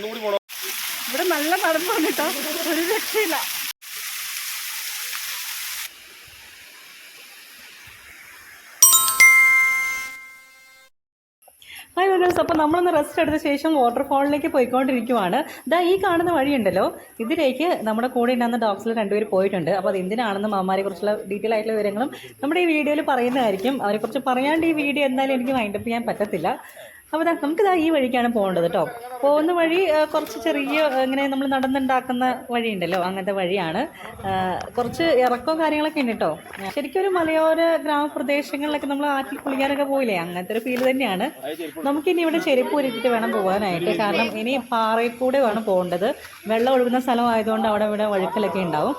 ഒന്നും കൂടി പോണോ. ഇവിടെ നല്ല തണുപ്പാണ് ഒരു രക്ഷയില്ല. ഹായ് നമ്മളൊന്ന് റെസ്റ്റ് എടുത്ത ശേഷം വാട്ടർഫാളിലേക്ക് പോയിക്കൊണ്ടിരിക്കുവാണ്. ദാ ഈ കാണുന്ന വഴിയുണ്ടല്ലോ. ഇതിലേക്ക് നമ്മുടെ കൂടെ ഉണ്ടാകുന്ന ഡോഗ്സിൽ രണ്ടുപേർ പോയിട്ടുണ്ട്. അപ്പോൾ അത് എന്തിനാണെന്നും കുറിച്ചുള്ള ഡീറ്റെയിൽ ആയിട്ടുള്ള വിവരങ്ങളും നമ്മുടെ ഈ വീഡിയോയിൽ പറയുന്നതായിരിക്കും. അവരെ അവരെക്കുറിച്ച് പറയാണ്ട് ഈ വീഡിയോ എന്തായാലും എനിക്ക് വൈൻഡപ്പ് ചെയ്യാൻ പറ്റത്തില്ല. അപ്പോൾ നമുക്ക് ഇതാ ഈ വഴിക്കാണ് പോകേണ്ടത് കേട്ടോ പോകുന്ന വഴി കുറച്ച് ചെറിയ ഇങ്ങനെ നമ്മൾ നടന്നുണ്ടാക്കുന്ന വഴിയുണ്ടല്ലോ അങ്ങനത്തെ വഴിയാണ്. കുറച്ച് ഇറക്കോ കാര്യങ്ങളൊക്കെ ഉണ്ട് കേട്ടോ ശരിക്കും ഒരു മലയോര ഗ്രാമപ്രദേശങ്ങളിലൊക്കെ നമ്മൾ ആറ്റിൽ കുളിക്കാനൊക്കെ പോയില്ലേ അങ്ങനത്തെ ഒരു ഫീൽ തന്നെയാണ്. നമുക്കിനി ഇവിടെ ചെരുപ്പ് ഒരുക്കിയിട്ട് വേണം പോകാനായിട്ട്. കാരണം ഇനി പാറയിൽ കൂടെ വേണം പോകേണ്ടത്. വെള്ളം ഒഴുകുന്ന സ്ഥലമായതുകൊണ്ട് അവിടെ ഇവിടെ വഴുക്കലൊക്കെ ഉണ്ടാവും.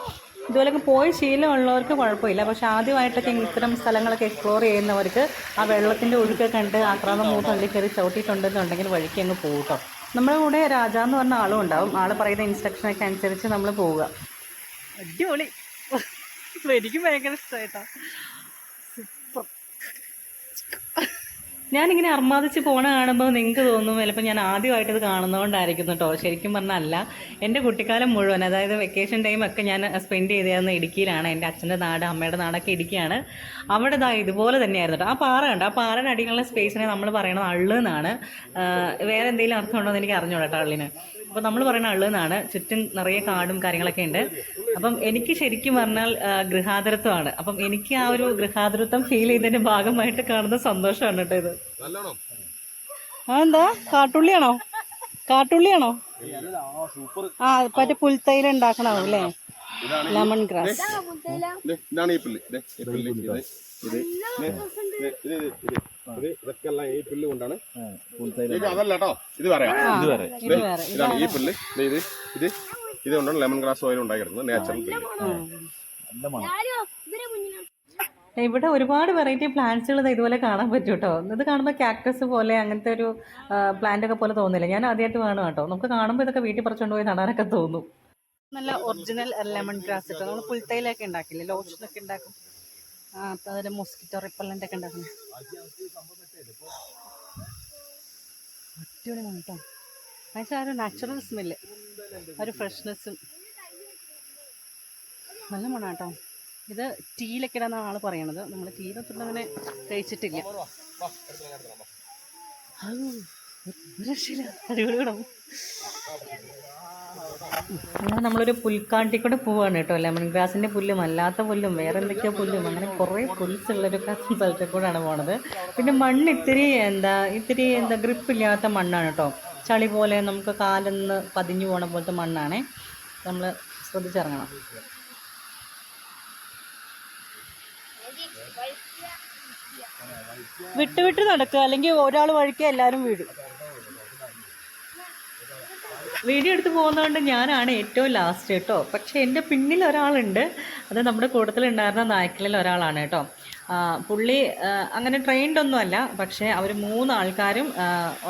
ഇതുപോലൊക്കെ പോയി ശീലമുള്ളവർക്ക് കുഴപ്പമില്ല. പക്ഷെ ആദ്യമായിട്ടൊക്കെ ഇത്തരം സ്ഥലങ്ങളൊക്കെ എക്സ്പ്ലോർ ചെയ്യുന്നവർക്ക് ആ വെള്ളത്തിന്റെ ഒഴുക്ക് കണ്ട് ആക്രാന്തം മൂട്ടം കയറി ചവിട്ടിയിട്ടുണ്ടെന്നുണ്ടെങ്കിൽ വഴിക്ക് അങ്ങ് പോകും നമ്മുടെ കൂടെ രാജ എന്ന് പറഞ്ഞ ആളും ഉണ്ടാവും. ആൾ പറയുന്ന ഇൻസ്ട്രക്ഷനൊക്കെ അനുസരിച്ച് നമ്മൾ പോവുക. അടിപൊളി. എനിക്കും ഭയങ്കര ഇഷ്ടമായിട്ടോ ഞാനിങ്ങനെ അർമാദിച്ച് പോണ കാണുമ്പോൾ നിങ്ങൾക്ക് തോന്നും ചിലപ്പോൾ ഞാൻ ആദ്യമായിട്ട് ഇത് കാണുന്നതുകൊണ്ടായിരിക്കും കേട്ടോ ശരിക്കും പറഞ്ഞല്ല എന്റെ കുട്ടിക്കാലം മുഴുവൻ അതായത് വെക്കേഷൻ ടൈം ഒക്കെ ഞാൻ സ്പെൻഡ് ചെയ്തിരുന്ന ഇടുക്കിയിലാണ്. എന്റെ അച്ഛന്റെ നാട് അമ്മയുടെ നാടൊക്കെ ഇടുക്കിയാണ്. അവിടെ ഇതാ ഇതുപോലെ തന്നെയായിരുന്നു കേട്ടോ ആ പാറ ഉണ്ട് ആ പാറയുടെ അടിയിലുള്ള സ്പേസിനെ നമ്മൾ പറയണത് അള്ളു എന്നാണ് വേറെ എന്തെങ്കിലും അർത്ഥമുണ്ടോ എന്ന് എനിക്ക് അറിഞ്ഞോളാം കേട്ടോ അള്ളിന്. അപ്പോൾ നമ്മൾ പറയുന്ന അള്ള് എന്നാണ്. ചുറ്റും നിറയെ കാടും കാര്യങ്ങളൊക്കെ ഉണ്ട്. അപ്പം എനിക്ക് ശരിക്കും പറഞ്ഞാൽ ഗൃഹാതരത്വമാണ്. അപ്പം എനിക്ക് ആ ഒരു ഗൃഹാതുരത്വം ഫീൽ ചെയ്തതിന്റെ ഭാഗമായിട്ട് കാണുന്ന സന്തോഷമാണ് കേട്ടോ ഇത്. എന്താ? കാട്ടുള്ളിയാണോ? കാട്ടുള്ളിയാണോ? ആ മറ്റേ പുൽത്തൈല ഉണ്ടാക്കണോ അല്ലേ? ലെമൺ ഗ്രാസ് ഇതാണ് ഈ പുല്ല്. ഇത് ഇത് ഇത് ഇത്. ഇത് ഇത് ഇതൊക്കെ എല്ലാം ഈ പുല്ല് കൊണ്ടാണ് ഇത് അതല്ല കേട്ടോ ഇത് പറയാം ഇത് വേറെ. ഇതാണ് ഈ പുല്ല്. ദേ ഇത് ഇത് ഇത് കൊണ്ടാണ് ലെമൺ ഗ്രാസ് ഓയിൽ ഉണ്ടാക്കിയിരുന്നത് നാച്ചുറൽ പുല്ല് ഇവിടെ ഒരുപാട് വെറൈറ്റി പ്ലാന്റ്സുകൾ ഇതുപോലെ കാണാൻ പറ്റും കേട്ടോ ഇത് കാണുമ്പോൾ കാക്ടസ് പോലെ അങ്ങനത്തെ ഒരു പ്ലാന്റ് ഒക്കെ പോലെ തോന്നില്ല. ഞാൻ ആദ്യമായിട്ട് വേണം കേട്ടോ നമുക്ക് കാണുമ്പോൾ ഇതൊക്കെ വീട്ടിൽ പറിച്ചുകൊണ്ട് പോയി നടാനൊക്കെ തോന്നും. നല്ല ഒറിജിനൽ ലെമൺ ഗ്രാസ് കേട്ടോ നമ്മൾ പുൽത്തൈലൊക്കെ ഉണ്ടാക്കില്ലേ? ലോഷനൊക്കെ ഉണ്ടാക്കും. ആ അപ്പം അതിൽ മോസ്കിറ്റോ റിപ്പല്ലന്റ് ഒക്കെ ഉണ്ടാക്കുന്നത് അടിപൊളിയാണ് കേട്ടോ എന്നുവെച്ചാൽ ആ നാച്ചുറൽ സ്മെല്ല് ഒരു ഫ്രഷ്നെസ്സും നല്ല മണം കേട്ടോ ഇത് ടീയിലൊക്കെ ഇടാന്ന ആൾ പറയണത്. നമ്മൾ അങ്ങനെ കഴിച്ചിട്ടില്ല. അടിപൊളി പടം അങ്ങനെ നമ്മളൊരു പുൽക്കാട്ടി കൂടെ പോവാണ് കേട്ടോ. ലെമൺ ഗ്രാസിന്റെ പുല്ലും അല്ലാത്ത പുല്ലും വേറെ എന്തൊക്കെയോ പുല്ലും അങ്ങനെ കുറേ പുൽസുള്ളൊരു സ്ഥലത്തെ കൂടെയാണ് പോണത്. പിന്നെ മണ്ണ് ഇത്തിരി എന്താ ഇത്തിരി എന്താ ഗ്രിപ്പ് ഇല്ലാത്ത മണ്ണാണ് കേട്ടോ. ചളി പോലെ നമുക്ക് കാലൊന്ന് പതിഞ്ഞു പോണ പോലത്തെ മണ്ണാണേ. നമ്മൾ ശ്രദ്ധിച്ചിറങ്ങണം. വിട്ട് വിട്ട് നടക്കുക അല്ലെങ്കിൽ ഒരാൾ വഴിക്ക് എല്ലാവരും വീഴും. വീഡിയോ എടുത്ത് പോകുന്നതുകൊണ്ട് ഞാനാണ് ഏറ്റവും ലാസ്റ്റ് കേട്ടോ. പക്ഷേ എന്റെ പിന്നിൽ ഒരാളുണ്ട്. അത് നമ്മുടെ കൂട്ടത്തിൽ ഉണ്ടായിരുന്ന നായ്ക്കളിൽ ഒരാളാണ് കേട്ടോ. പുള്ളി അങ്ങനെ ട്രെയിൻഡ് ഒന്നുമല്ല പക്ഷേ അവർ മൂന്ന് ആൾക്കാരും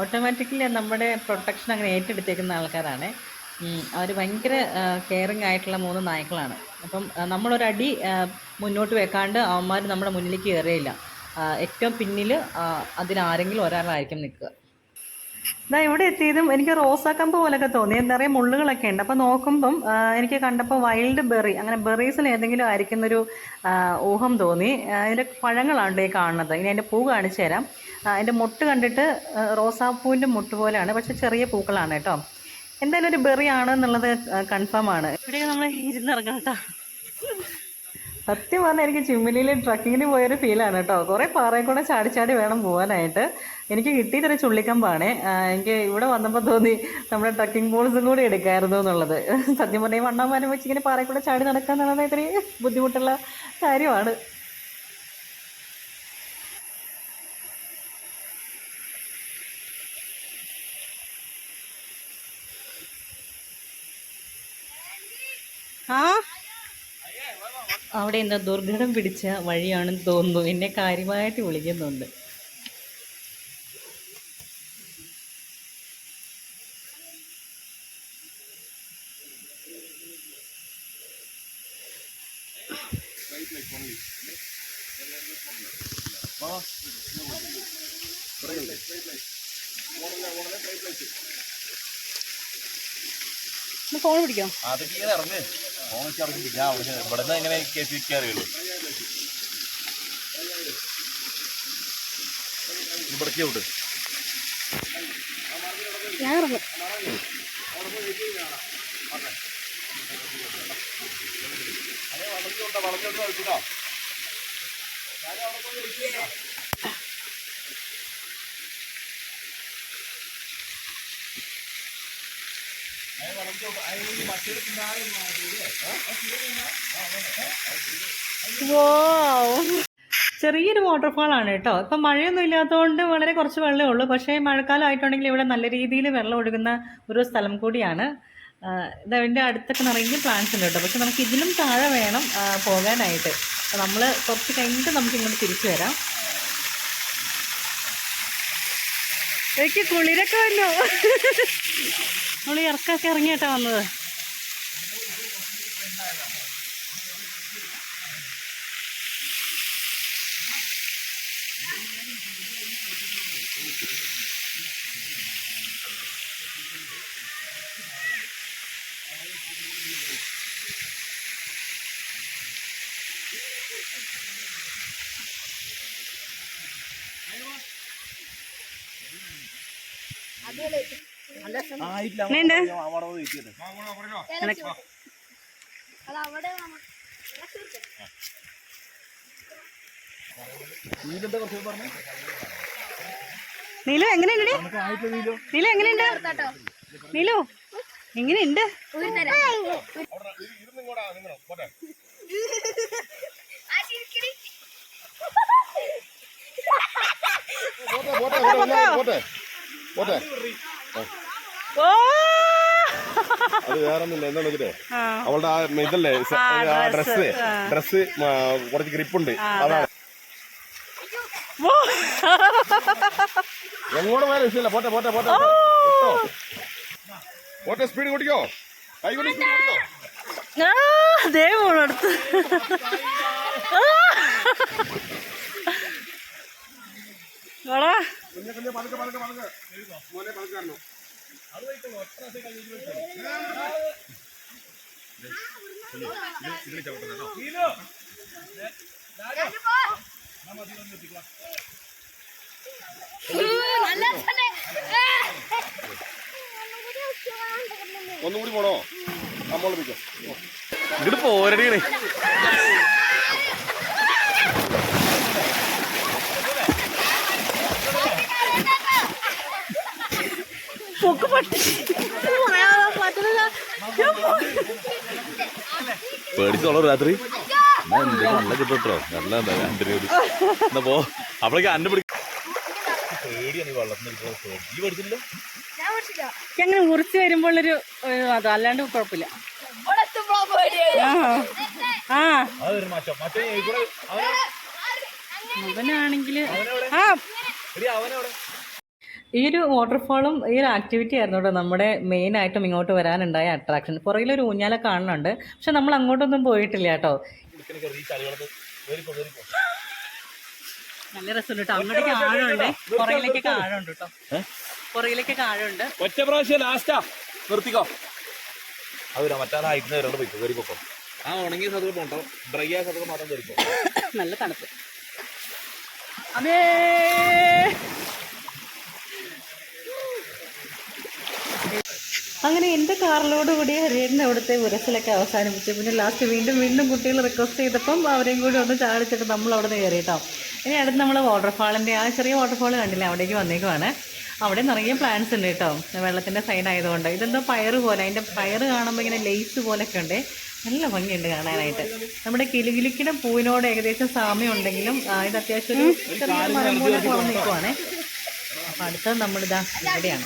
ഓട്ടോമാറ്റിക്കലി നമ്മുടെ പ്രൊട്ടക്ഷൻ അങ്ങനെ ഏറ്റെടുത്തേക്കുന്ന ആൾക്കാരാണ്. അവർ ഭയങ്കര കെയറിങ് ആയിട്ടുള്ള മൂന്ന് നായ്ക്കളാണ്. അപ്പം നമ്മളൊരടി മുന്നോട്ട് വെക്കാണ്ട് അവന്മാർ നമ്മുടെ മുന്നിലേക്ക് കയറിയില്ല ഏറ്റവും പിന്നിൽ അതിനാരെങ്കിലും ഒരാളായിരിക്കും നിൽക്കുക. ഇതാ ഇവിടെ എത്തിയതും എനിക്ക് റോസാക്കമ്പ് പോലൊക്കെ തോന്നി. പറയുക മുള്ളുകളൊക്കെ ഉണ്ട്. അപ്പോൾ നോക്കുമ്പം എനിക്ക് കണ്ടപ്പോൾ വൈൽഡ് ബെറി അങ്ങനെ ബെറീസിൽ ഏതെങ്കിലും ആയിരിക്കുന്നൊരു ഊഹം തോന്നി. അതിന്റെ പഴങ്ങളാണ് ഈ കാണുന്നത്. ഇനി അതിന്റെ പൂ കാണിച്ചു തരാം. അതിന്റെ മുട്ട് കണ്ടിട്ട് റോസാപ്പൂവിന്റെ മുട്ട് പോലെയാണ്. പക്ഷെ ചെറിയ പൂക്കളാണ് കേട്ടോ. എന്തായാലും ഒരു ബെറി ആണ് എന്നുള്ളത് കൺഫേം ആണ്. ഇവിടെ നമ്മൾ ഇരുന്നിറങ്ങാം കേട്ടോ. സത്യം പറഞ്ഞാൽ എനിക്ക് ചിമ്മിലിയിൽ ട്രക്കിങ്ങിന് പോയൊരു ഫീലാണ് കേട്ടോ. കുറേ പാറയിൽ കൂടെ ചാടി ചാടി വേണം പോകാനായിട്ട് എനിക്ക് കിട്ടിയിട്ടൊരു ചുള്ളിക്കമ്പാണ്. എനിക്ക് ഇവിടെ വന്നപ്പോൾ തോന്നി നമ്മുടെ ട്രക്കിംഗ് ബോൾസും കൂടി എടുക്കായിരുന്നു എന്നുള്ളത്. സത്യം പറഞ്ഞാൽ ഈ വണ്ണാമാരം വെച്ച് ഇങ്ങനെ പാറയിൽ കൂടെ ചാടി നടക്കുക എന്നുള്ളത് ഇത്രയും ബുദ്ധിമുട്ടുള്ള കാര്യമാണ്. അവിടെ എന്താ ദുർഘടം പിടിച്ച വഴിയാണെന്ന് തോന്നുന്നു. എന്നെ കാര്യമായിട്ട് വിളിക്കുന്നുണ്ട്. ഫോൺ പിടിക്കാം അതൊക്കെ ഇറങ്ങേ. ഫോൺ വെച്ച് ഇറങ്ങി ഞാൻ അവിടെ ഇവിടെ നിന്ന് എങ്ങനെ കയറ്റിക്കാറിയുള്ളൂ ഇവിടേക്ക് വിട്ട് ഞാൻ ഇറങ്ങും. ചെറിയൊരു വാട്ടർഫാൾ ആണ് കേട്ടോ. ഇപ്പം മഴയൊന്നും ഇല്ലാത്തതുകൊണ്ട് വളരെ കുറച്ച് വെള്ളമേ ഉള്ളൂ. പക്ഷേ മഴക്കാലം ആയിട്ടുണ്ടെങ്കിൽ ഇവിടെ നല്ല രീതിയിൽ വെള്ളം ഒഴുകുന്ന ഒരു സ്ഥലം കൂടിയാണ്. ഇത് അതിന്റെ അടുത്തൊക്കെ നിറയെ പ്ലാന്റ്സ് ഉണ്ട് കേട്ടോ. പക്ഷെ നമുക്ക് ഇതിലും താഴെ വേണം പോകാനായിട്ട്. അപ്പോൾ നമ്മൾ കുറച്ച് കഴിഞ്ഞിട്ട് നമുക്ക് ഇങ്ങോട്ട് തിരിച്ചു വരാം. എനിക്ക് കുളിരൊക്കെ വല്ലോ നമ്മൾ ഇറക്കൊക്കെ ഇറങ്ങിയിട്ടാണ് വന്നത് എങ്ങനെയുണ്ട്? എനക്ക് നീലു എങ്ങനെയുണ്ട്? നീലു. എങ്ങനെയുണ്ട്? നീലു എങ്ങനെയുണ്ട് പോട്ടെ. പോട്ടെ പോട്ടെ. പോട്ടെ. അത് വേറൊന്നുമില്ല. എന്താ വെച്ചിട്ടേ അവളുടെ ആ ഇതല്ലേ ആ, ആ. ഡ്രസ്സ് കുറച്ച് ഗ്രിപ്പുണ്ട്. അതാണ്. എങ്ങോട്ട് പോയാലും വിഷയമില്ല. പോട്ടെ പോട്ടെ പോട്ടെ പോട്ടെ. സ്പീഡ് കൂട്ടിക്കോ. കൈ കൂടി സ്പീഡ് കൂട്ടിക്കോ. ആ ദേ പോണടുത്ത് ഓടാ കുഞ്ഞെ കുഞ്ഞെ പതുക്കെ പതുക്കെ പതുക്കെ. മോനെ പതുക്കെ കയറണം ഒന്നും കൂടി പോണോ നമ്മൾ ഇങ്ങോട്ട് പോരടിക്കണേ പൊക്ക് പേടിച്ചോളൂ രാത്രി. നല്ല കിട്ടോ നല്ല എന്നാ പോ. അപ്പോഴേക്ക് അന്നെ പിടി എങ്ങനെ മുറിച്ച് വരുമ്പോഴൊരു ഒരു അത് അല്ലാണ്ട് കുഴപ്പമില്ല. ആ ആ ഈ ഒരു വാട്ടർഫാളും ഈ ഒരു ആക്ടിവിറ്റി ആയിരുന്നു കേട്ടോ നമ്മുടെ മെയിൻ ആയിട്ടും ഇങ്ങോട്ട് വരാനുണ്ടായ അട്രാക്ഷൻ പുറകിലൊരു ഊഞ്ഞാല കാണുന്നുണ്ട്. പക്ഷെ നമ്മൾ അങ്ങോട്ടൊന്നും പോയിട്ടില്ല കേട്ടോ. നല്ല രസമുണ്ട് കേട്ടോ അങ്ങോട്ടേക്ക് ആഴമുണ്ട്. പുറകിലേക്കൊക്കെ ആഴമുണ്ട് കേട്ടോ പുറകിലേക്കൊക്കെ ആഴമുണ്ട്. ഒറ്റ പ്രാവശ്യം ലാസ്റ്റാ നിർത്തിക്കോ. അവരാ മറ്റാ ഹൈറ്റിന് വരണ്ട് പോയിക്കോ. കയറി പൊക്കോ. ആ ഉണങ്ങിയ സ്ഥലത്ത് പോണ്ടോ ഡ്രൈ ആയ സ്ഥലത്ത് മാത്രം കയറിക്കോ നല്ല തണുപ്പ്. അതേ അങ്ങനെ എന്റെ കാറിലോട് കൂടി ഹരിയേട്ടന്റെ അവിടുത്തെ ഉരസലൊക്കെ അവസാനിപ്പിച്ചു. പിന്നെ ലാസ്റ്റ് വീണ്ടും വീണ്ടും കുട്ടികൾ റിക്വസ്റ്റ് ചെയ്തപ്പം അവരെയും കൂടി ഒന്ന് ചാടിച്ചിട്ട് നമ്മൾ അവിടെ നിന്ന് കയറി കേട്ടോ. ഇനി അടുത്ത് നമ്മൾ വാട്ടർഫാളിന്റെ ആ ചെറിയ വാട്ടർഫാൾ കണ്ടില്ല അവിടേക്ക് വന്നേക്കുവാണ്. അവിടെ നിറയെ പ്ലാന്റ്സ് ഉണ്ട് കേട്ടോ. വെള്ളത്തിന്റെ സൈഡ് ആയതുകൊണ്ട്. ഇതെന്തോ പയറ് പോലെ അതിന്റെ പയറ് കാണുമ്പോൾ ഇങ്ങനെ ലേസ് പോലൊക്കെ ഉണ്ട്. നല്ല ഭംഗിയുണ്ട് കാണാനായിട്ട്. നമ്മുടെ കിലുകിലിക്കിടം പൂവിനോട് ഏകദേശം സാമ്യം ഉണ്ടെങ്കിലും ഇത് അത്യാവശ്യം ഒരു ചെറിയ മരം പോലെ തുറന്ന് നിൽക്കുവാണേ അപ്പം അടുത്തത് നമ്മളിതാ ഇവിടെയാണ്.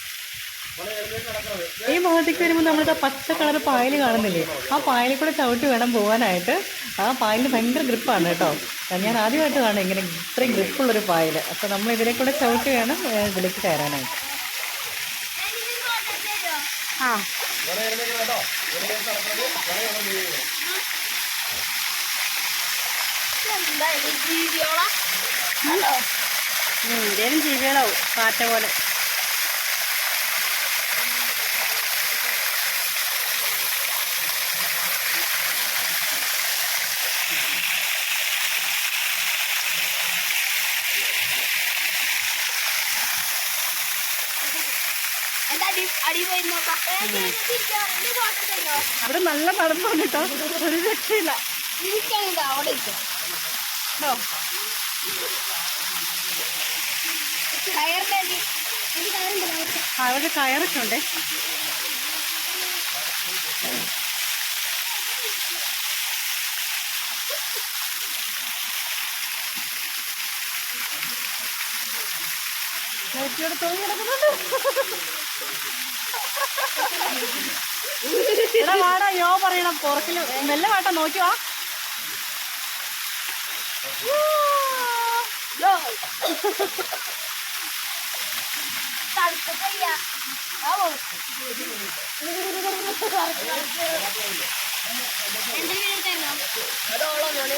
ഈ ഭാഗത്തേക്ക് വരുമ്പോൾ നമ്മളിത് പച്ച കളർ പായൽ കാണുന്നില്ലേ? ആ പായലിൽ കൂടെ ചവിട്ടി വേണം പോകാനായിട്ട്. ആ പായലിന് ഭയങ്കര ഗ്രിപ്പാണ് കേട്ടോ. ഞാൻ ആദ്യമായിട്ട് കാണും ഇങ്ങനെ ഇത്രയും ഗ്രിപ്പുള്ളൊരു പായൽ അപ്പോൾ നമ്മൾ ഇതിലെ കൂടെ ചവിട്ടി വേണം ഇതിലേക്ക് കയറാനായിട്ട്. ആ. ജീവികളാവും പാറ്റ പോലെ അവിടെ നല്ല തണുപ്പാണ് കേട്ടോ. ഒരു രക്ഷയില്ല. അവിടെ കയറൊക്കെ ഉണ്ടേ നെറ്റിയോടെ തൂങ്ങി കിടക്കുന്നുണ്ട്. എടാ വാടാ യോ പറയണം. പുറക്കിൽ മെല്ലെ വാട്ടാ നോക്കിയോ ആ നീന് വന്നിട്ടോ ഇല്ല ഇല്ല ഇല്ല എന്നാ. നടി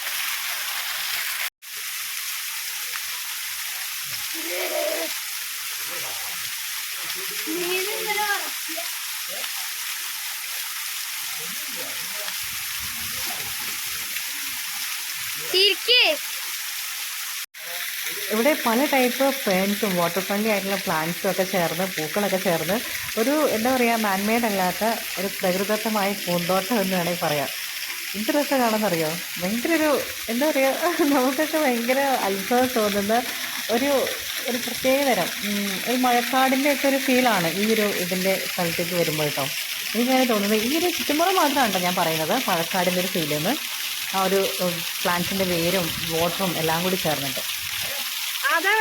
ഇവിടെ പല ടൈപ്പ് പ്ലാന്റ്സും വാട്ടർ ഫ്രണ്ട്ലി ആയിട്ടുള്ള പ്ലാന്റ്സും ഒക്കെ ചേർന്ന് പൂക്കളൊക്കെ ചേർന്ന് ഒരു എന്താ പറയുക മാൻമെയ്ഡ് അല്ലാത്ത ഒരു പ്രകൃതത്വമായ പൂന്തോട്ടം എന്ന് വേണമെങ്കിൽ പറയാം. എന്ത് രസം കാണുന്നറിയോ ഭയങ്കര ഒരു എന്താ പറയുക നമുക്കൊക്കെ ഭയങ്കര അത്ഭുതം തോന്നുന്ന ഒരു ഒരു പ്രത്യേക തരം ഒരു മഴക്കാടിന്റെ ഒക്കെ ഒരു ഫീലാണ് ഈ ഒരു ഇതിന്റെ സ്ഥലത്തേക്ക് വരുമ്പോൾ കേട്ടോ. എനിക്കങ്ങനെ തോന്നുന്നത് ഈ ഒരു ചുറ്റുമുറ മാത്രമാണ് കേട്ടോ ഞാൻ പറയുന്നത് മഴക്കാടിന്റെ ഒരു ഫീലെന്ന് ആ ഒരു പ്ലാന്റ്സിന്റെ വേരും വാട്ടറും എല്ലാം കൂടി ചേർന്നിട്ട്. അതാ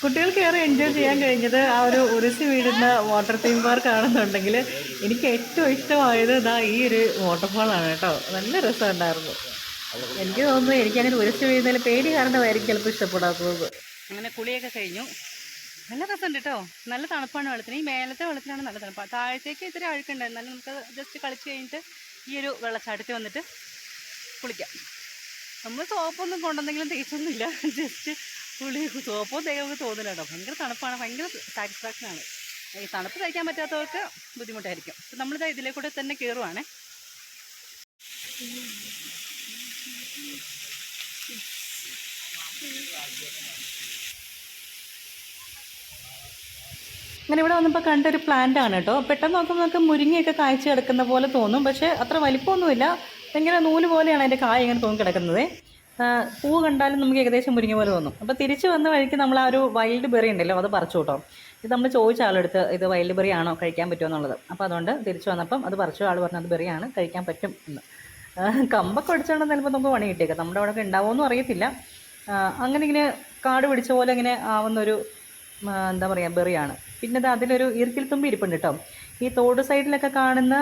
കുട്ടികൾക്ക് ഏറെ എൻജോയ് ചെയ്യാൻ കഴിഞ്ഞത് ആ ഒരു ഉരുസി വീടുന്ന വാട്ടർ തീം പാർക്ക് ആണെന്നുണ്ടെങ്കിൽ എനിക്ക് ഏറ്റവും ഇഷ്ടമായത് ഇതാ ഈ ഒരു വാട്ടർഫാളാണ് കേട്ടോ. നല്ല രസമുണ്ടായിരുന്നു. എനിക്ക് തോന്നുന്നു എനിക്കങ്ങനെ ഉരുസി വീഴുന്നതിൽ പേടി കാരണമായിരിക്കും ചിലപ്പോൾ ഇഷ്ടപ്പെടാത്തത്. അങ്ങനെ കുളിയൊക്കെ കഴിഞ്ഞു. നല്ല രസമുണ്ട് കേട്ടോ. നല്ല തണുപ്പാണ് വെള്ളത്തിന്. ഈ മേലത്തെ വെള്ളത്തിനാണ് നല്ല തണുപ്പ്. താഴത്തേക്ക് ഇത്തിരി അഴുക്കുണ്ടായിരുന്നു. നമുക്ക് ജസ്റ്റ് കളിച്ച് കഴിഞ്ഞിട്ട് ഈ ഒരു വെള്ളച്ചാട്ടത്തിൽ വന്നിട്ട് കുളിക്കാം. നമ്മൾ സോപ്പൊന്നും കൊണ്ടുവന്നെങ്കിലും തേച്ചൊന്നുമില്ല ജസ്റ്റ് പുളി സോപ്പും തേക്ക് കേട്ടോ. ഭയങ്കര തണുപ്പാണ് ഭയങ്കര സാറ്റിസ്ഫാക്ഷനാണ് ഈ തണുപ്പ് തയ്ക്കാൻ പറ്റാത്തവർക്ക് ബുദ്ധിമുട്ടായിരിക്കും. അപ്പം നമ്മളിത് ഇതിലെ കൂടെ തന്നെ കയറുവാണേ അങ്ങനെ ഇവിടെ വന്നപ്പോൾ കണ്ടൊരു പ്ലാന്റ് ആണ് കേട്ടോ. പെട്ടെന്ന് നോക്കുമ്പോൾ നമുക്ക് മുരിങ്ങയൊക്കെ കായ്ച്ച് കിടക്കുന്ന പോലെ തോന്നും. പക്ഷേ അത്ര വലിപ്പമൊന്നുമില്ല. ഭയങ്കര നൂൽ പോലെയാണ് അതിന്റെ കായ ഇങ്ങനെ തോന്നി കിടക്കുന്നത് ആ, പൂ കണ്ടാലും നമുക്ക് ഏകദേശം മുരിങ്ങ പോലെ തോന്നും. അപ്പോൾ തിരിച്ചു വന്ന വഴിക്ക് നമ്മൾ ആ ഒരു വൈൽഡ് ബെറി ഉണ്ടല്ലോ അത് പറിച്ചു കേട്ടോ. ഇത് നമ്മൾ ചോദിച്ച ആളെടുത്ത് ഇത് വൈൽഡ് ബെറി ആണോ കഴിക്കാൻ പറ്റുമോ എന്നുള്ളത്. അപ്പോൾ അതുകൊണ്ട് തിരിച്ചു വന്നപ്പം അത് പറിച്ചു ആൾ പറഞ്ഞു അത് ബെറിയാണ് കഴിക്കാൻ പറ്റും എന്ന്. കമ്പൊക്കെ അടിച്ചുകൊണ്ട് ചിലപ്പോൾ നമുക്ക് പണി കിട്ടിയേക്കാം. നമ്മുടെ അവിടെ ഉണ്ടാവുമെന്നും അറിയത്തില്ല. അങ്ങനെ ഇങ്ങനെ കാട് പിടിച്ച പോലെ ഇങ്ങനെ ആവുന്നൊരു എന്താ പറയുക ബെറിയാണ് പിന്നെ അത് അതിലൊരു ഈർക്കിൽ തുമ്പി ഇരിപ്പുണ്ട് കേട്ടോ. ഈ തോട് സൈഡിലൊക്കെ കാണുന്ന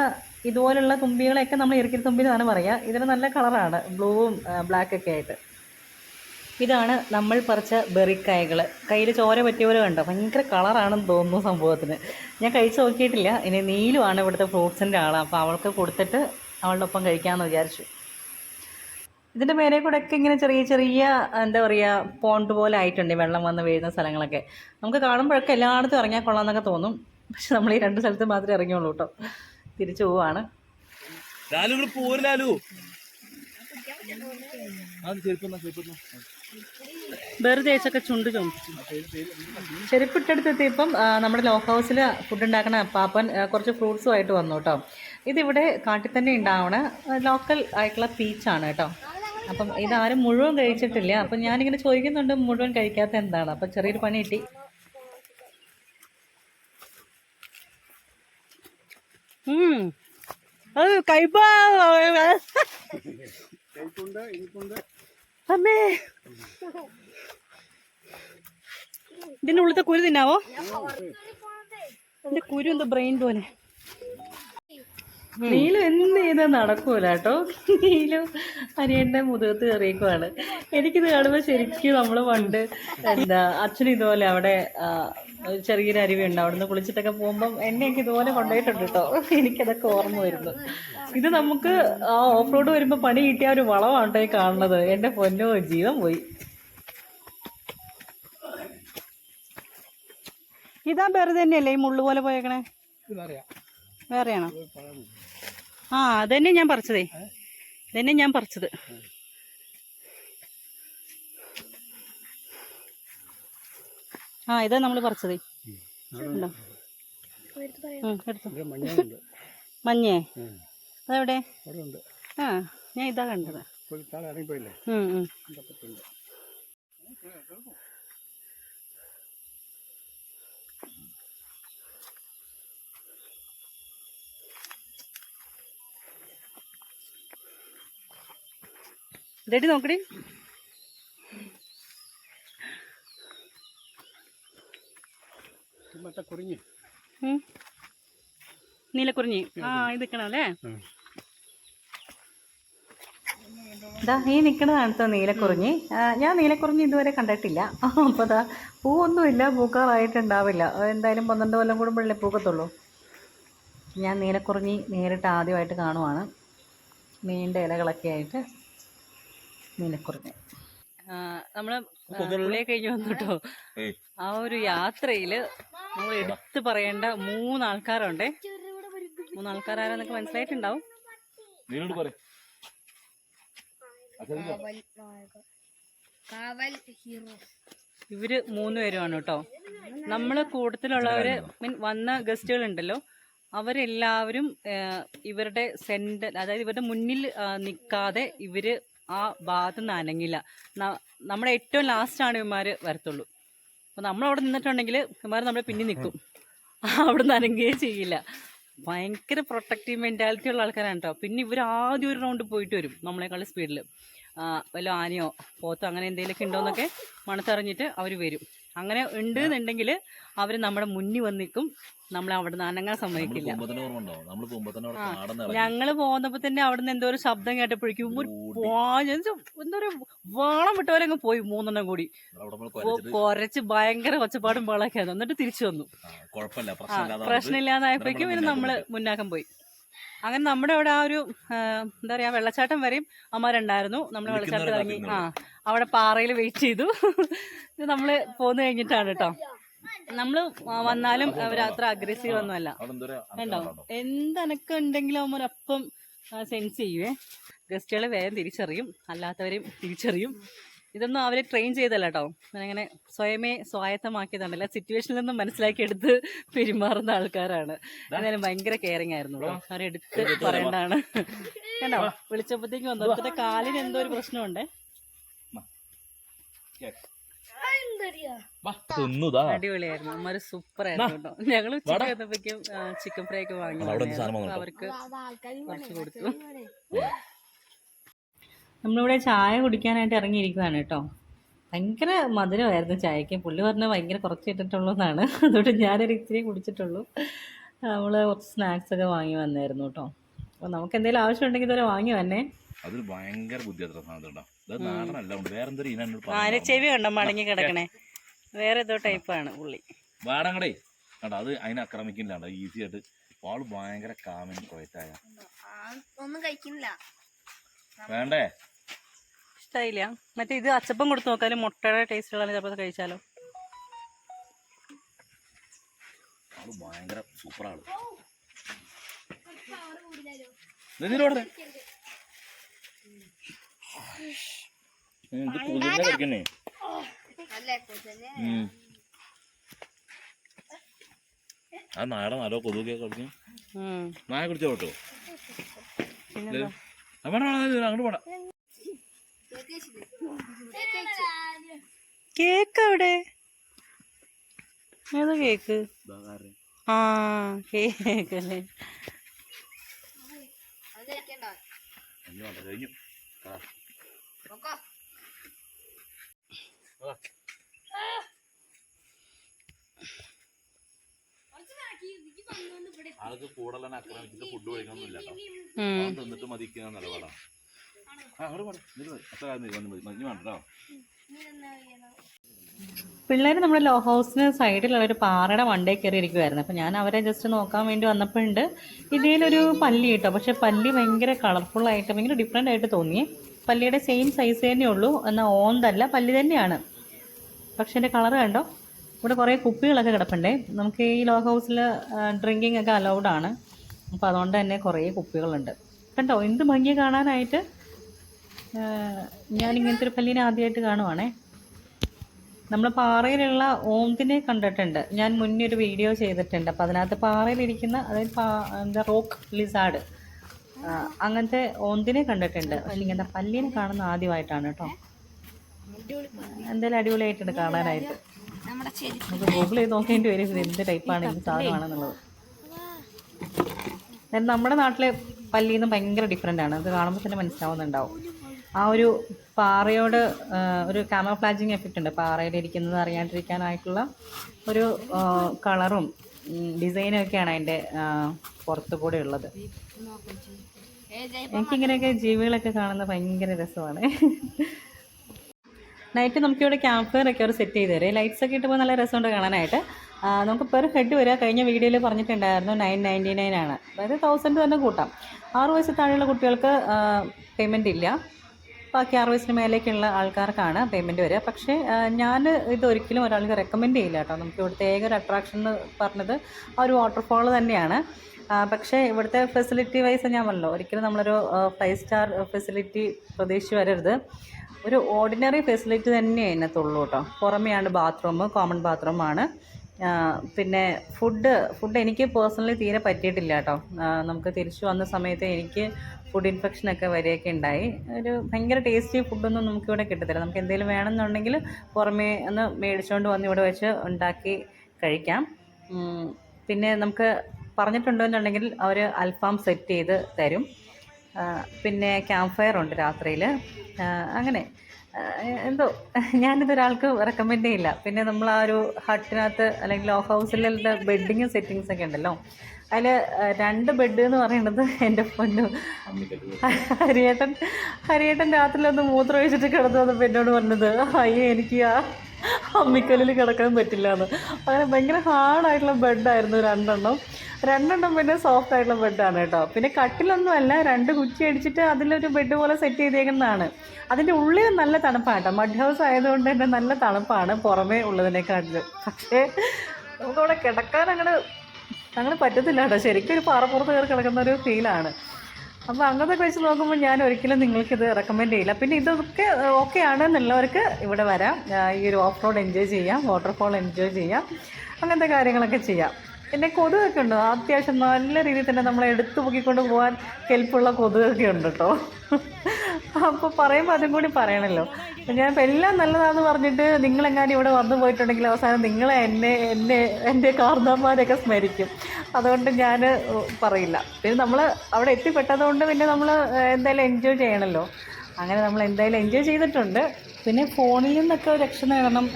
ഇതുപോലുള്ള തുമ്പികളെയൊക്കെ നമ്മൾ ഇറക്കി തുമ്പി എന്നാണ് പറയുക ഇതിന് നല്ല കളറാണ്. ബ്ലൂവും ബ്ലാക്കൊക്കെ ആയിട്ട്. ഇതാണ് നമ്മൾ പറിച്ച ബെറിക്കായകൾ കയ്യിൽ ചോര പറ്റിയ പോലെ കണ്ടോ? ഭയങ്കര കളറാണെന്ന് തോന്നുന്നു സംഭവത്തിന്. ഞാൻ കഴിച്ച് നോക്കിയിട്ടില്ല. ഇനി നീലുമാണ് ഇവിടുത്തെ ഫ്രൂട്ട്സിന്റെ ആളാണ് അപ്പോൾ അവൾക്ക് കൊടുത്തിട്ട് അവളുടെ ഒപ്പം കഴിക്കാമെന്ന് വിചാരിച്ചു. ഇതിന്റെ മേലെ കൂടെ ഒക്കെ ഇങ്ങനെ ചെറിയ ചെറിയ എന്താ പറയുക പോണ്ട് പോലെ ആയിട്ടുണ്ട്. വെള്ളം വന്ന് വീഴുന്ന സ്ഥലങ്ങളൊക്കെ. നമുക്ക് കാണുമ്പോഴൊക്കെ എല്ലായിടത്തും ഇറങ്ങിയാൽ കൊള്ളാമെന്നൊക്കെ തോന്നും. പക്ഷെ നമ്മൾ ഈ രണ്ട് സ്ഥലത്ത് മാത്രമേ ഇറങ്ങിയുള്ളൂ കേട്ടോ. തിരിച്ചു പോവാണ്. ലാലു ഇവിടെ പോര് ലാലു. ആ ചെരുപ്പെന്നാ ചെരുപ്പെന്നാ വെറുതെ ചേച്ചൊക്കെ ചുണ്ട് ചുമച്ചു ചെരുപ്പിട്ടെടുത്തെത്തിയപ്പം നമ്മുടെ ലോക്ക് ഹൗസിൽ ഫുഡ് ഉണ്ടാക്കണ പാപ്പൻ കുറച്ച് ഫ്രൂട്ട്സും ആയിട്ട് വന്നു കേട്ടോ ഇതിവിടെ കാട്ടിൽ തന്നെ ഉണ്ടാവണ ലോക്കൽ ആയിട്ടുള്ള പീച്ചാണ് കേട്ടോ അപ്പം ഇതാരും മുഴുവൻ കഴിച്ചിട്ടില്ല. അപ്പം ഞാനിങ്ങനെ ചോദിക്കുന്നുണ്ട് മുഴുവൻ കഴിക്കാത്ത എന്താണ്? അപ്പം ചെറിയൊരു പണി കിട്ടി ഉം. അത് കയ്പാ അമ്മേ. ഇതിന്റെ ഉള്ളിത്തെ കുരു തിന്നാവോ? എന്റെ കുരു എന്താ ബ്രെയിൻ പോലെ? നീലു എന്ത് ചെയ്താ നടക്കൂല കേട്ടോ? നീലു അനിയന്റെ മുതുകത്ത് കയറിയേക്കുവാണ്. എനിക്കിത് കാണുമ്പോൾ ശരിക്കും നമ്മൾ പണ്ട് എന്താ അച്ഛൻ ഇതുപോലെ അവിടെ ചെറിയൊരു അരുവിയുണ്ട് അവിടുന്ന് കുളിച്ചിട്ടൊക്കെ പോകുമ്പം എന്നെയൊക്കെ ഇതുപോലെ കൊണ്ടുപോയിട്ടുണ്ട് കേട്ടോ. എനിക്കതൊക്കെ ഓർമ്മ വരുന്നു. ഇത് നമുക്ക് ആ ഓഫ് റോഡ് വരുമ്പോൾ പണി കിട്ടിയ ഒരു വളമാണ് കേട്ടോ ഈ കാണുന്നത്. എന്റെ പൊന്നോ ജീവൻ പോയി. ഇതാ വേറെ തന്നെയല്ലേ ഈ മുള്ളു പോലെ പോയേക്കണേ? വേറെയാണോ? ആ അതന്നെ ഞാൻ പറിച്ചതേ. ഇതന്നെ ഞാൻ പറിച്ചത്. ആ ഇതാ നമ്മൾ പറിച്ചതേ. ഉണ്ടോ? ഉം. മഞ്ഞേ? അതെവിടെ? ആ ഞാൻ ഇതാ കണ്ടത്. ഇതേടി നോക്കടി. നീലക്കുറിഞ്ഞി ആ ഇത് നിൽക്കണല്ലേ ദാ ഇതാ ഈ നിൽക്കുന്നതാണ് കേട്ടോ നീലക്കുറിഞ്ഞി ഞാൻ നീലക്കുറിഞ്ഞി ഇതുവരെ കണ്ടിട്ടില്ല. അപ്പോൾ അതാ പൂവൊന്നുമില്ല പൂക്കാറായിട്ടുണ്ടാവില്ല എന്തായാലും പന്ത്രണ്ട് കൊല്ലം കൂടുമ്പോഴല്ലേ പൂക്കത്തുള്ളൂ. ഞാൻ നീലക്കുറിഞ്ഞി നേരിട്ട് ആദ്യമായിട്ട് കാണുവാണ്. നീണ്ട ഇലകളൊക്കെ ആയിട്ട്. നീലക്കുറിഞ്ഞി നമ്മളെ പുകളിലേ കഴിഞ്ഞ് വന്നു കേട്ടോ ആ ഒരു യാത്രയിൽ നമ്മൾ എടുത്തു പറയേണ്ട മൂന്നാൾക്കാരുണ്ടേ. മൂന്നാൾക്കാരാരെന്നൊക്കെ മനസ്സിലായിട്ടുണ്ടാവും. നീനോട് പറ കാവൽ ഹീറോ. ഇവർ മൂന്ന് പേരുമാണ് കേട്ടോ. നമ്മൾ കൂട്ടത്തിലുള്ളവര് മീൻ വന്ന ഗസ്റ്റുകൾ ഉണ്ടല്ലോ അവരെല്ലാവരും ഇവരുടെ സെന്റർ അതായത് ഇവരുടെ മുന്നിൽ നിൽക്കാതെ ഇവർ ആ ഭാഗത്ത് നിന്ന് അനങ്ങില്ല. നമ്മുടെ ഏറ്റവും ലാസ്റ്റാണ് ഇവന്മാർ വരത്തുള്ളൂ. അപ്പോൾ നമ്മളവിടെ നിന്നിട്ടുണ്ടെങ്കിൽ ഇവന്മാർ നമ്മളെ പിന്നിൽ നിൽക്കും. അവിടെ നിന്ന് അനങ്ങുകയും ചെയ്യില്ല. ഭയങ്കര പ്രൊട്ടക്റ്റീവ് മെന്റാലിറ്റി ഉള്ള ആൾക്കാരാണ് കേട്ടോ പിന്നെ ഇവർ ആദ്യം ഒരു റൗണ്ട് പോയിട്ട് വരും നമ്മളെക്കാളും സ്പീഡിൽ വല്ല ആനയോ പോത്തോ അങ്ങനെ എന്തെങ്കിലുമൊക്കെ ഉണ്ടോയെന്നൊക്കെ മണത്തറിഞ്ഞിട്ട് അവർ വരും. അങ്ങനെ ഉണ്ട് എന്നുണ്ടെങ്കിൽ അവർ നമ്മുടെ മുന്നിൽ വന്ന് നിൽക്കും. നമ്മളെ അവിടെ നിന്ന് അനങ്ങാൻ സമ്മതിക്കില്ല ഞങ്ങൾ പോകുന്നപ്പോ തന്നെ അവിടെ നിന്ന് എന്തോ ഒരു ശബ്ദം കേട്ടപ്പോഴേക്കും ഒരു എന്തോ ഒരു വാളം വിട്ടവരങ്ങ് പോയി മൂന്നെണ്ണം കൂടി. അവിടെ നമ്മൾ കൊ- കുരച്ചിട്ട് ഭയങ്കര ഒച്ചപ്പാടും വേളൊക്കെ ആയിരുന്നു. എന്നിട്ട് തിരിച്ചു വന്നു. പ്രശ്നമില്ലാതായപ്പോഴേക്കും പിന്നെ നമ്മൾ മുന്നാക്കം പോയി. അങ്ങനെ നമ്മുടെ അവിടെ ആ ഒരു എന്താ പറയാ വെള്ളച്ചാട്ടം വരെയും അമ്മമാരുണ്ടായിരുന്നു നമ്മൾ വെള്ളച്ചാട്ടം ഇറങ്ങി ആ അവിടെ പാറയിൽ വെയിറ്റ് ചെയ്തു. ഇത് നമ്മൾ പോന്നു കഴിഞ്ഞിട്ടാണ് കേട്ടോ നമ്മൾ വന്നാലും അവർ അത്ര അഗ്രസീവ് ഒന്നുമല്ല. കണ്ടോ? എന്തനക്കം ഉണ്ടെങ്കിലും അവന്മാർ സെൻസ് ചെയ്യുവേ. ഗസ്റ്റുകളെ വേഗം തിരിച്ചറിയും. അല്ലാത്തവരെയും തിരിച്ചറിയും. ഇതൊന്നും അവരെ ട്രെയിൻ ചെയ്തല്ല കേട്ടോ അങ്ങനെ സ്വയമേ സ്വായത്തമാക്കിയതാണ് എല്ലാ സിറ്റുവേഷനിൽ നിന്നും മനസ്സിലാക്കിയെടുത്ത് പെരുമാറുന്ന ആൾക്കാരാണ്. എന്തായാലും ഭയങ്കര കെയറിങ് ആയിരുന്നു കേട്ടോ അവരെടുത്ത് പറയേണ്ടതാണ്. കണ്ടോ? വിളിച്ചപ്പോഴത്തേക്ക് വന്നു. അതിന്റെ കാലിന് എന്തോ ഒരു പ്രശ്നമുണ്ടേ. അടിപൊളിയായിരുന്നു. അമ്മര് സൂപ്പർ ആയിരുന്നു കേട്ടോ. ഞങ്ങൾ ഉച്ചയ്ക്ക് വന്നപ്പോഴേക്കും ചിക്കൻ ഫ്രൈ ഒക്കെ വാങ്ങി അവർക്ക് കുറച്ച് കൊടുത്തു. നമ്മളിവിടെ ചായ കുടിക്കാനായിട്ട് ഇറങ്ങിയിരിക്കുകയാണ് കേട്ടോ. ഭയങ്കര മധുരമായിരുന്നു ചായക്ക് പുള്ളി പറഞ്ഞാൽ ഭയങ്കര കുറച്ച് എന്നാണ്. അതുകൊണ്ട് ഞാനൊരു ഇത്തിരി കുടിച്ചിട്ടുള്ളൂ. നമ്മൾ കുറച്ച് സ്നാക്സ് ഒക്കെ വാങ്ങി വന്നായിരുന്നു കേട്ടോ. അപ്പോൾ നമുക്ക് എന്തെങ്കിലും ആവശ്യമുണ്ടെങ്കിൽ ഇതുവരെ വാങ്ങി വന്നേ. അതിൽ ഭയങ്കര എന്നോട് ചെവി കണ്ടോ മടങ്ങി കിടക്കണേ? വേറെ ഏതോ ടൈപ്പാണ് പുള്ളി. വാടങ്ങടേ. കണ്ടോ അത് അതിനെ ആക്രമിക്കുന്നില്ല ഈസി ആയിട്ട്. ആൾ ഭയങ്കര കാമൻ കൊയറ്റായ ഒന്നും കഴിക്കുന്നില്ല വേണ്ടേ? ഇഷ്ടമായില്ല മറ്റേ ഇത് അച്ചപ്പം കൊടുത്ത് നോക്കാലും മുട്ടയുടെ ടേസ്റ്റ് ഉള്ള ചിലപ്പോൾ കഴിച്ചാലോ. ഭയങ്കര സൂപ്പറാണ്. കഴിക്കണേ. ആ നാട നാലോ കൊതുകൊക്കെ കളിക്കും നായ കുടിച്ചോ കേട്ടോ വേണം അങ്ങോട്ട് പോടാ കേക്ക് അവിടെ? ഏതാ കേക്ക്? ആ കേക്ക് അല്ലേ ആൾക്ക് കൂടുതലാണ് അക്രമിച്ചിട്ട് ഫുഡ് കഴിക്കണമെന്നില്ല കേട്ടോ. തിന്നിട്ട് മതിക്കുന്ന നിലപാടാണ് പിള്ളേർ നമ്മുടെ ലോ ഹൗസിന് സൈഡിലുള്ള ഒരു പാറയുടെ വണ്ടേ കയറി ഇരിക്കുവായിരുന്നു. അപ്പോൾ ഞാൻ അവരെ ജസ്റ്റ് നോക്കാൻ വേണ്ടി വന്നപ്പോഴുണ്ട് ഇതിലൊരു പല്ലി കിട്ടോ. പക്ഷെ പല്ലി ഭയങ്കര കളർഫുള്ളായിട്ട് ഭയങ്കര ഡിഫറെന്റ് ആയിട്ട് തോന്നി. പല്ലിയുടെ സെയിം സൈസ് തന്നെ ഉള്ളൂ. എന്നാൽ ഓന്തല്ല പല്ലി തന്നെയാണ്. പക്ഷേ എന്റെ കളർ കണ്ടോ? ഇവിടെ കുറേ കുപ്പികളൊക്കെ കിടപ്പുണ്ടേ. നമുക്ക് ഈ ലോ ഹൗസിൽ ഡ്രിങ്കിങ് ഒക്കെ അലൗഡാണ് അപ്പോൾ അതുകൊണ്ട് തന്നെ കുറേ കുപ്പികളുണ്ട്. കണ്ടോ? എന്ത് ഭംഗി കാണാനായിട്ട്? ഞാൻ ഇങ്ങനത്തെ ഒരു പല്ലീനെ ആദ്യമായിട്ട് കാണുവാണേ. നമ്മൾ പാറയിലുള്ള ഓന്തിനെ കണ്ടിട്ടുണ്ട്. ഞാൻ മുന്നേ ഒരു വീഡിയോ ചെയ്തിട്ടുണ്ട്. അപ്പോൾ അതിനകത്ത് പാറയിലിരിക്കുന്ന അതായത് പാ എന്താ റോക്ക് ലിസാഡ് അങ്ങനത്തെ ഓന്തിനെ കണ്ടിട്ടുണ്ട്. പക്ഷെ ഇങ്ങനത്തെ പല്ലീനെ കാണുന്ന ആദ്യമായിട്ടാണ് കേട്ടോ. എന്തായാലും അടിപൊളിയായിട്ടുണ്ട് കാണാനായിട്ട്. നമുക്ക് ഗൂഗിൾ ചെയ്ത് നോക്കേണ്ടി വരും ഇത് എന്ത് ടൈപ്പാണ് എന്ത് സാധനമാണെന്നുള്ളത്. നമ്മുടെ നാട്ടിലെ പല്ലിന്ന് നിന്ന് ഭയങ്കര ഡിഫറെന്റ് ആണ്. അത് കാണുമ്പോൾ തന്നെ മനസ്സിലാവുന്നുണ്ടാവും. ആ ഒരു പാറയോട് ഒരു കാമഫ്ലാജിങ് എഫക്റ്റ് ഉണ്ട്. പാറയിലിരിക്കുന്നത് അറിയാണ്ടിരിക്കാനായിട്ടുള്ള ഒരു കളറും ഡിസൈനും ഒക്കെയാണ് അതിന്റെ പുറത്തു കൂടെ ഉള്ളത്. എനിക്കിങ്ങനെയൊക്കെ ജീവികളൊക്കെ കാണുന്നത് ഭയങ്കര രസമാണ്. നൈറ്റ് നമുക്കിവിടെ ക്യാമ്പ് ഫയർ ഒക്കെ അവർ സെറ്റ് ചെയ്ത് തരും. ലൈറ്റ്സ് ഒക്കെ ഇട്ടുമ്പോൾ നല്ല രസമുണ്ട് കാണാനായിട്ട്. നമുക്ക് പെർ ഹെഡ് വരിക കഴിഞ്ഞ വീഡിയോയിൽ പറഞ്ഞിട്ടുണ്ടായിരുന്നു നയൻ നയന്റി നയൻ ആണ്. അതായത് തൗസൻഡ് തന്നെ കൂട്ടാം. ആറ് വയസ്സ് താഴെയുള്ള കുട്ടികൾക്ക് പേയ്മെന്റ് ഇല്ല. ബാക്കി ആറ് വയസ്സിന് മേലേക്കുള്ള ആൾക്കാർക്കാണ് പേയ്മെന്റ് വരിക. പക്ഷേ ഞാൻ ഇത് ഒരിക്കലും ഒരാൾക്ക് റെക്കമെൻഡ് ചെയ്യില്ല കേട്ടോ. നമുക്ക് ഇവിടുത്തെ ഏക ഒരു അട്രാക്ഷൻ എന്ന് പറഞ്ഞത് ആ ഒരു വാട്ടർഫാൾ തന്നെയാണ്. പക്ഷേ ഇവിടുത്തെ ഫെസിലിറ്റി വൈസ് ഞാൻ പറഞ്ഞല്ലോ ഒരിക്കലും നമ്മളൊരു ഫൈവ് സ്റ്റാർ ഫെസിലിറ്റി പ്രതീക്ഷിച്ച് വരരുത്. ഒരു ഓർഡിനറി ഫെസിലിറ്റി തന്നെ അതിനകത്തുള്ളൂ കേട്ടോ. പുറമെയാണ് ബാത്റൂം കോമൺ ബാത്റൂമാണ് പിന്നെ ഫുഡ് ഫുഡ് എനിക്ക് പേഴ്സണലി തീരെ പറ്റിയിട്ടില്ല കേട്ടോ. നമുക്ക് തിരിച്ചു വന്ന സമയത്ത് എനിക്ക് ഫുഡ് ഇൻഫെക്ഷൻ ഒക്കെ വരികയൊക്കെ ഉണ്ടായി. ഒരു ഭയങ്കര ടേസ്റ്റി ഫുഡൊന്നും നമുക്കിവിടെ കിട്ടത്തില്ല. നമുക്ക് എന്തെങ്കിലും വേണമെന്നുണ്ടെങ്കിൽ പുറമേ ഒന്ന് മേടിച്ചുകൊണ്ട് വന്ന് ഇവിടെ വെച്ച് ഉണ്ടാക്കി കഴിക്കാം. പിന്നെ നമുക്ക് പറഞ്ഞിട്ടുണ്ടെന്നുണ്ടെങ്കിൽ അവർ അൽഫാം സെറ്റ് ചെയ്ത് തരും. പിന്നെ ക്യാമ്പ് ഫയർ ഉണ്ട് രാത്രിയിൽ അങ്ങനെ. എന്തോ ഞാനിതൊരാൾക്ക് റെക്കമെൻഡ് ചെയ്യില്ല. പിന്നെ നമ്മൾ ആ ഒരു ഹട്ടിനകത്ത് അല്ലെങ്കിൽ ലോ ഹൗസിലെ ബെഡിങ് സെറ്റിങ്സ് ഒക്കെ ഉണ്ടല്ലോ. അതിൽ രണ്ട് ബെഡ് എന്ന് പറയുന്നത് എന്റെ പൊന്നു. ഹരിയേട്ടൻ ഹരിയേട്ടൻ രാത്രിയിലൊന്ന് മൂത്രം ഒഴിച്ചിട്ട് കിടന്നു വന്നപ്പോൾ എന്നോട് പറഞ്ഞത് അയ്യേ എനിക്ക് ആ അമ്മിക്കല്ലിൽ കിടക്കാൻ പറ്റില്ല എന്ന് അങ്ങനെ ഭയങ്കര ഹാർഡായിട്ടുള്ള ബെഡായിരുന്നു രണ്ടെണ്ണം. രണ്ടെണ്ണം പിന്നെ സോഫ്റ്റ് ആയിട്ടുള്ള ബെഡാണ് കേട്ടോ. പിന്നെ കട്ടിലൊന്നുമല്ല രണ്ട് കുറ്റി അടിച്ചിട്ട് അതിലൊരു ബെഡ് പോലെ സെറ്റ് ചെയ്തേക്കുന്നതാണ്. അതിന്റെ ഉള്ളിൽ നല്ല തണുപ്പാണ് കേട്ടോ. മഡ് ഹൗസ് ആയതുകൊണ്ട് തന്നെ നല്ല തണുപ്പാണ് പുറമേ ഉള്ളതിനെക്കാട്ടിലും. പക്ഷേ നമുക്കവിടെ കിടക്കാൻ അങ്ങനെ അങ്ങനെ പറ്റത്തില്ല കേട്ടോ. ശരിക്കും ഒരു പാറപ്പുറത്ത് കയറി കിടക്കുന്ന ഒരു ഫീലാണ് അപ്പോൾ അങ്ങനത്തെ വെച്ച് നോക്കുമ്പോൾ ഞാൻ ഒരിക്കലും നിങ്ങൾക്കിത് റെക്കമെൻഡ് ചെയ്യില്ല. പിന്നെ ഇതൊക്കെ ഓക്കെ ആണെന്നുള്ളവർക്ക് ഇവിടെ വരാം. ഈ ഒരു ഓഫ് റോഡ് എൻജോയ് ചെയ്യാം വാട്ടർഫോൾ എൻജോയ് ചെയ്യാം അങ്ങനത്തെ കാര്യങ്ങളൊക്കെ ചെയ്യാം. പിന്നെ കൊതുകൊക്കെ ഉണ്ട്? അത്യാവശ്യം നല്ല രീതിയിൽ തന്നെ നമ്മളെ എടുത്തു പൊക്കിക്കൊണ്ട് പോകാൻ ഹെൽപ്പുള്ള കൊതുകൊക്കെ ഉണ്ട് കേട്ടോ അപ്പോൾ പറയുമ്പോൾ അതും കൂടി പറയണല്ലോ. ഞാൻ ഇപ്പം എല്ലാം നല്ലതാണെന്ന് പറഞ്ഞിട്ട് നിങ്ങളെങ്ങാനും ഇവിടെ വന്നു പോയിട്ടുണ്ടെങ്കിൽ അവസാനം നിങ്ങളെ എന്നെ എന്നെ എന്റെ കാർന്നമാരെയൊക്കെ സ്മരിക്കും. അതുകൊണ്ട് ഞാൻ പറയില്ല. പിന്നെ നമ്മൾ അവിടെ എത്തിപ്പെട്ടതുകൊണ്ട് പിന്നെ നമ്മൾ എന്തായാലും എൻജോയ് ചെയ്യണമല്ലോ അങ്ങനെ നമ്മൾ എന്തായാലും എൻജോയ് ചെയ്തിട്ടുണ്ട്. പിന്നെ ഫോണിൽ നിന്നൊക്കെ രക്ഷ നേടണം.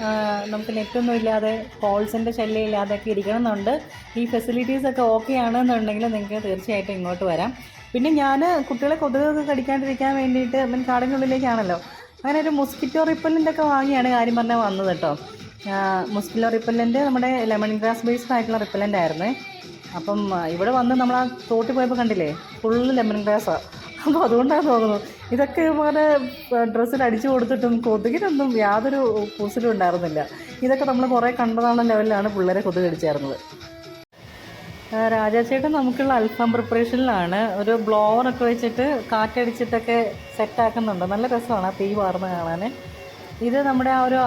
നമുക്ക് നെറ്റൊന്നും ഇല്ലാതെ കോൾസിന്റെ ശല്യം ഇല്ലാതെയൊക്കെ ഇരിക്കണമെന്നുണ്ട്. ഈ ഫെസിലിറ്റീസ് ഒക്കെ ഓക്കെ ആണെന്നുണ്ടെങ്കിൽ നിങ്ങൾക്ക് തീർച്ചയായിട്ടും ഇങ്ങോട്ട് വരാം. പിന്നെ ഞാൻ കുട്ടികളെ കൊതുകൊക്കെ കടിക്കാണ്ടിരിക്കാൻ വേണ്ടിയിട്ട് മീൻ കാടിനുള്ളിലേക്കാണല്ലോ. അങ്ങനെ ഒരു മൊസ്കിറ്റോ റിപ്പല്ലന്റൊക്കെ വാങ്ങിയാണ് കാര്യം പറഞ്ഞാൽ വന്നത് കേട്ടോ മൊസ്കിറ്റോ റിപ്പല്ലന്റ് നമ്മുടെ ലെമൺ ഗ്രാസ് ബേസ്ഡ് ആയിട്ടുള്ള റിപ്പല്ലന്റ് ആയിരുന്നു. അപ്പം ഇവിടെ വന്ന് നമ്മൾ ആ തോട്ടിൽ പോയപ്പോൾ കണ്ടില്ലേ? ഫുള്ള് ലെമൺ ഗ്രാസാണ് അപ്പോൾ അതുകൊണ്ടാണ് തോന്നുന്നത് ഇതൊക്കെ ഇങ്ങനെ ഡ്രസ്സിൽ അടിച്ചു കൊടുത്തിട്ടും കൊതുകിനൊന്നും യാതൊരു കൂസലും ഉണ്ടായിരുന്നില്ല. ഇതൊക്കെ നമ്മൾ കുറേ കണ്ടതാണ് ലെവലിലാണ് പിള്ളേരെ കൊതുക് അടിച്ചായിരുന്നത് രാജാച്ചേട്ടൻ നമുക്കുള്ള അൽഫാം പ്രിപ്പറേഷനിലാണ്. ഒരു ബ്ലോവറൊക്കെ വെച്ചിട്ട് കാറ്റടിച്ചിട്ടൊക്കെ സെറ്റാക്കുന്നുണ്ട്. നല്ല രസമാണ് ആ തീ വാർന്ന് കാണാൻ ഇത് നമ്മുടെ ആ ഒരു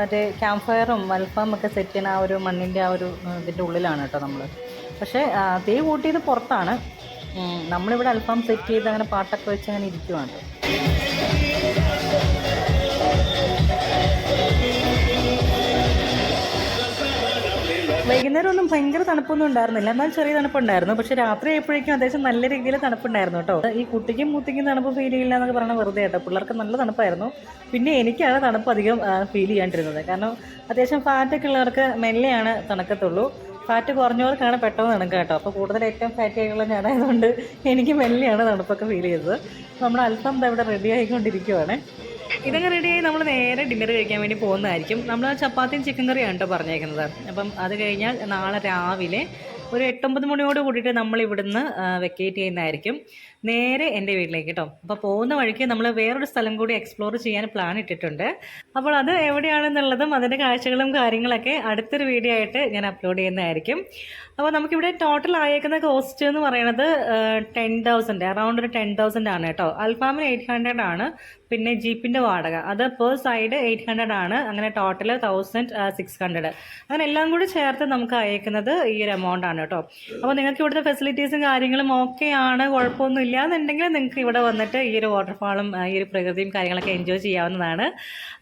മറ്റേ ക്യാമ്പ് ഫയറും അൽഫാം ഒക്കെ സെറ്റ് ചെയ്യുന്ന ആ ഒരു മണ്ണിന്റെ ആ ഒരു ഇതിന്റെ ഉള്ളിലാണ് കേട്ടോ നമ്മൾ പക്ഷേ തീ കൂട്ടിയത് പുറത്താണ്. നമ്മളിവിടെ അൽഫാം സെറ്റ് ചെയ്ത് അങ്ങനെ പാട്ടൊക്കെ വെച്ച് അങ്ങനെ ഇരിക്കുവാണ്. വൈകുന്നേരം ഒന്നും ഭയങ്കര തണുപ്പൊന്നും ഉണ്ടായിരുന്നില്ല. എന്നാൽ ചെറിയ തണുപ്പുണ്ടായിരുന്നു. പക്ഷെ രാത്രി ആയപ്പോഴേക്കും അത്യാവശ്യം നല്ല രീതിയിൽ തണുപ്പുണ്ടായിരുന്നു കേട്ടോ. ഈ കുട്ടിക്കും മൂത്തിക്കും തണുപ്പ് ഫീൽ ചെയ്യില്ല എന്നൊക്കെ പറഞ്ഞാൽ വെറുതെ കേട്ടോ. പിള്ളേർക്ക് നല്ല തണുപ്പായിരുന്നു. പിന്നെ എനിക്കാണ് തണുപ്പ് അധികം ഫീൽ ചെയ്യാണ്ടിരുന്നത്. കാരണം അത്യാവശ്യം ഫാറ്റൊക്കെ ഉള്ളവർക്ക് മെല്ലെയാണ് തണുക്കത്തുള്ളൂ. ഫാറ്റ് കുറഞ്ഞവർക്കാണ് പെട്ടെന്ന് തണുക്കുക കേട്ടോ. അപ്പോൾ കൂടുതൽ ഏറ്റവും ഫാറ്റി ആയിട്ടുള്ള ഞാനായതുകൊണ്ട് എനിക്ക് മെല്ലെയാണ് തണുപ്പൊക്കെ ഫീൽ ചെയ്തത്. നമ്മുടെ അൽഫാം ഇവിടെ റെഡി ആയിക്കൊണ്ടിരിക്കുവാണ്. ഇതൊക്കെ റെഡിയായി നമ്മൾ നേരെ ഡിന്നർ കഴിക്കാൻ വേണ്ടി പോകുന്നതായിരിക്കും. നമ്മൾ ചപ്പാത്തിയും ചിക്കൻ കറിയാണ് കേട്ടോ പറഞ്ഞേക്കുന്നത്. അപ്പം അത് കഴിഞ്ഞാൽ നാളെ രാവിലെ ഒരു എട്ടൊമ്പത് മണിയോട് കൂടിയിട്ട് നമ്മൾ ഇവിടുന്ന് വെക്കേറ്റ് ചെയ്യുന്നതായിരിക്കും. നേരെ എന്റെ വീട്ടിലേക്ക് കേട്ടോ അപ്പോൾ പോകുന്ന വഴിക്ക് നമ്മൾ വേറൊരു സ്ഥലം കൂടി എക്സ്പ്ലോർ ചെയ്യാൻ പ്ലാൻ ഇട്ടിട്ടുണ്ട്. അപ്പോൾ അത് എവിടെയാണെന്നുള്ളതും അതിന്റെ കാഴ്ചകളും കാര്യങ്ങളൊക്കെ അടുത്തൊരു വീഡിയോ ആയിട്ട് ഞാൻ അപ്ലോഡ് ചെയ്യുന്നതായിരിക്കും. അപ്പോൾ നമുക്കിവിടെ ടോട്ടൽ ആയേക്കുന്ന കോസ്റ്റ് എന്ന് പറയുന്നത് ടെൻ തൗസൻഡ് അറൗണ്ട് ഒരു ടെൻ തൗസൻഡ് ആണ് കേട്ടോ അൽഫാമിന് എയ്റ്റ് ഹൺഡ്രഡ് ആണ് പിന്നെ ജീപ്പിന്റെ വാടക. അത് പെർ സൈഡ് എയ്റ്റ് ഹൺഡ്രഡ് ആണ് അങ്ങനെ ടോട്ടൽ തൗസൻഡ് സിക്സ് ഹൺഡ്രഡ് അങ്ങനെ എല്ലാം കൂടി ചേർത്ത് നമുക്ക് അയക്കുന്നത് ഈ ഒരു എമൗണ്ട് ആണ് കേട്ടോ അപ്പോൾ നിങ്ങൾക്ക് ഇവിടുത്തെ ഫെസിലിറ്റീസും കാര്യങ്ങളും ഓക്കെ ആണ് കുഴപ്പമൊന്നും ഇല്ല എന്നുണ്ടെങ്കിൽ നിങ്ങൾക്ക് ഇവിടെ വന്നിട്ട് ഈ ഒരു വാട്ടർഫാളും ഈ ഒരു പ്രകൃതിയും കാര്യങ്ങളൊക്കെ എൻജോയ് ചെയ്യാവുന്നതാണ്.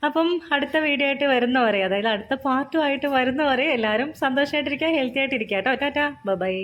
അപ്പം അടുത്ത വീഡിയോ ആയിട്ട് വരുന്നവരെ അതായത് അടുത്ത പാർട്ടുമായിട്ട് വരുന്നവരെ എല്ലാവരും സന്തോഷമായിട്ടിരിക്കുക ഹെൽത്തി ആയിട്ടിരിക്കുക കേട്ടോ. Tata bye